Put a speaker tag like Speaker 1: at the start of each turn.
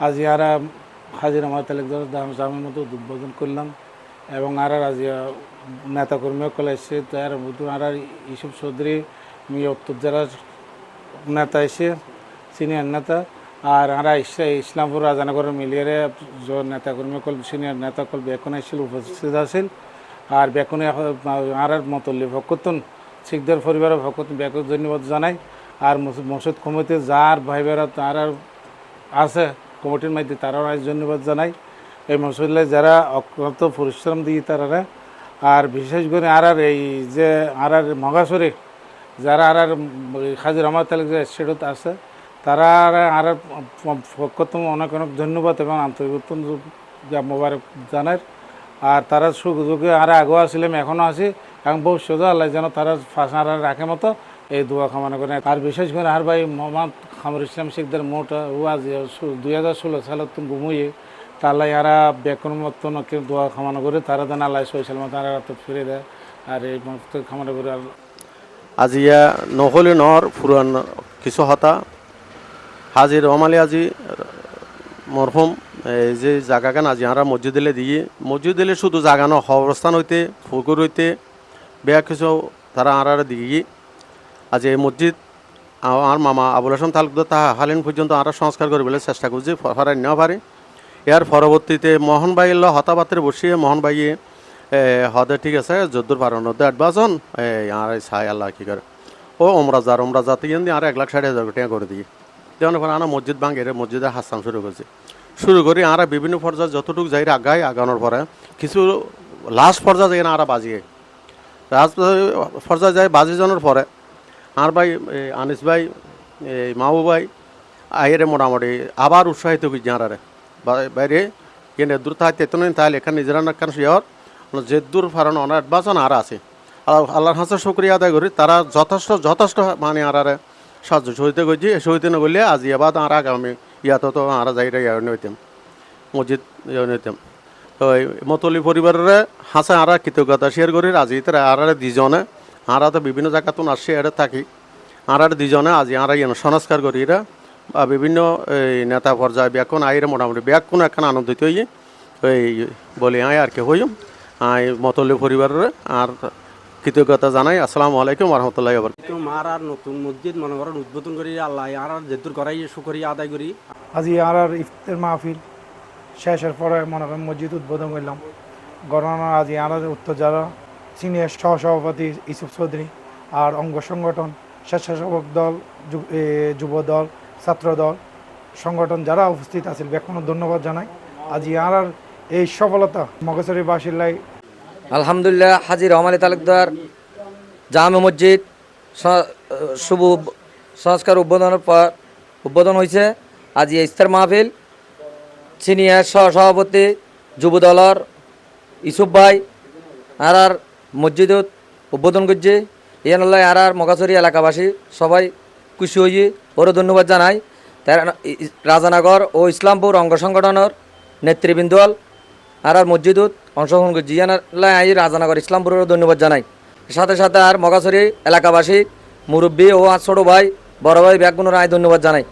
Speaker 1: আজ ইয়ারা হাজির আমার তালেকদার জামের মতো উদ্বোধন করলাম এবং আর আজ নেতা কর্মীও কলে এসছে। তার মতো আর ইসব চৌধুরী মি উত্তর জেলার নেতা এসে সিনিয়র নেতা, আর আমরা ইসলামপুর রাজানগরের মিলিয়ে নেতা কর্মী কল সিনিয়র নেতা কল বেকন এসেছিল, উপস্থিত আছিল আর বেকনে আর মতল্লি ভকতুন, শিখদের পরিবারের ভকতুন বেকন ধন্যবাদ জানাই। আর মস- মসজিদ কমিটি যার ভাই বেড়া তার আছে কমিটির মধ্যে তারাও আজ ধন্যবাদ জানাই। এই মসজিদে যারা অক্লান্ত পরিশ্রম দিয়ে তারা আর বিশেষ করে আর আর এই যে আর আর মগাসরে যারা আর আর হাজির রহমত তালিক যে আছে, তারা আর আর পক্ষতম অনেক অনেক ধন্যবাদ এবং আন্তরিক মোবারক জানার আর তারা সুযোগে আর আগেও আসছিলাম এখনও আছি, এবং ভবিষ্যতে আল্লাহ যেন তারা ফাঁসা রাখে মতো এই দোয়া কামনা করে আর বিশেষ করে আর ভাই মোহাম্মদ খামর ইসলাম শেখদের মোট ওয়াজ দুই হাজার ষোলো সালত ঘুমিয়ে তাহলে এরা বেকন মতো দোয়া কামনা করে, তারা যেন আল্লাহ সৈসাল মতো তারা তো ফিরে দেয়। আর এই মতো কামনা করে আল্লাহ
Speaker 2: আজিয়া নহলে নহর ফুরান কিছু হতা। হাজির রহমালি আজি মরহুম এই যে জায়গাখান আজি আমরা মসজিদে দিয়ে মসজিদে শুধু জাগানো অবস্থান হইতে, ফুকুর হইতে, বেয়া কিছু তারা আর দিয়ে আজ এই মসজিদ আমার মামা আবুল হাসান তালুকদার তাহা হালিন পর্যন্ত আমরা সংস্কার করবলৈ চেষ্টা করছি ফারাই নেওয়া পারে। ইয়ার পরবর্তীতে মোহন ভাই ল হতাপাত্রে বসিয়ে মোহন ভাইয়ে এ, হদে ঠিক আছে যদ্দুর পারণ হতে অ্যাডভান্সন আর সাই আল্লাহ কি করে। ও ওমরাজার ওমরাজা থেকে আর এক লাখ ষাট হাজার টাকা করে দিই যেমন পরে আমরা মসজিদ ভাঙে মসজিদে হাসান শুরু করছি। শুরু করি আমরা বিভিন্ন পর্যায়ে যতটুকু যাই আগাই আগানোর পরে কিছু লাস্ট পর্যায়ে যাই না আমরা বাজিয়ে। লাস্ট পর্যায়ে যাই বাজি জানোর পরে আর ভাই আনিস ভাই এই মাহবু ভাই আইরে মোটামুটি আবার উৎসাহিত করছি আরারে বাইরে কেন দূর তাই তেতন তাহলে এখানে নিজেরা না কেন শিয়র যে দূর ফারণ অনেক অ্যাডভান্স আর আছে। আর আল্লাহর হাসে শুক্রিয়া আদায় করি, তারা যথেষ্ট যথেষ্ট মানে আরারে সাহায্য সহিতে করছি সহিতে নগরলে আজ এবার আর আগামী ইয়াতো তো আর যাই ইয়া নইতাম। মসজিদ নইতাম। তো মতলি পরিবারের হাসে আর কৃতজ্ঞতা শেয়ার করি আজি তারা আর দুজনে। আর তো বিভিন্ন জায়গাতো আসছে এটা থাকি। আর আর দুজনে আজি আর ইয়ে সংস্কার করি এরা বা বিভিন্ন এই নেতা পর্যায়ে ব্যাকুন আইরে মোটামুটি ব্যাকুন এখন আনন্দিত হই এই বলি আয় আর কি হইম। আই মতলি পরিবারের আর কৃতজ্ঞতা জানাই। আসসালামু আলাইকুম রহমতুল্লাহ
Speaker 3: মার আর নতুন মসজিদ মনে করেন উদ্বোধন করি আল্লাহ আর আর যেদুর করাই শুকরিয়া আদায় করি।
Speaker 4: আজি আর আর ইফতার মাহফিল শেষের পরে মনে করেন মসজিদ উদ্বোধন করলাম। গণনা আজি আর উত্তর যারা সিনিয়র সহসভাপতি ইসুফ চৌধুরী আর অঙ্গ সংগঠন স্বেচ্ছাসেবক দল, যুব দল, ছাত্র দল, সংগঠন যারা উপস্থিত আছে বেক্ষণ ধন্যবাদ জানাই। আজি আর এই সফলতা মগেশ্বরী বাসিল্লাই
Speaker 5: আলহামদুলিল্লাহ, হাজির রহমান তালুকদার জামে মসজিদ শুভ সংস্কার উদ্বোধনের পর উদ্বোধন হয়েছে আজ ইস্তার মাহফিল সিনিয়র সহ সভাপতি যুব দলের ইসুফ ভাই আর মসজিদত উদ্বোধন করছে। ইয়ানুল্লাহ আর আর মগাছড়ি এলাকাবাসী, সবাই খুশি হয়ে ওরও ধন্যবাদ জানাই। তার রাজানগর ও ইসলামপুর অঙ্গ সংগঠনের নেতৃবৃন্দল আর আর মসজিদত অংশগ্রহণ করছি। ইয়ানুল্লাহ আই রাজানগর, ইসলামপুরেরও ধন্যবাদ জানাই। সাথে সাথে আর মগাছড়ি এলাকাবাসী, মুরব্বী ও আর ছোটো ভাই, বড় ভাই ব্যাগগুলোর আয় ধন্যবাদ জানাই।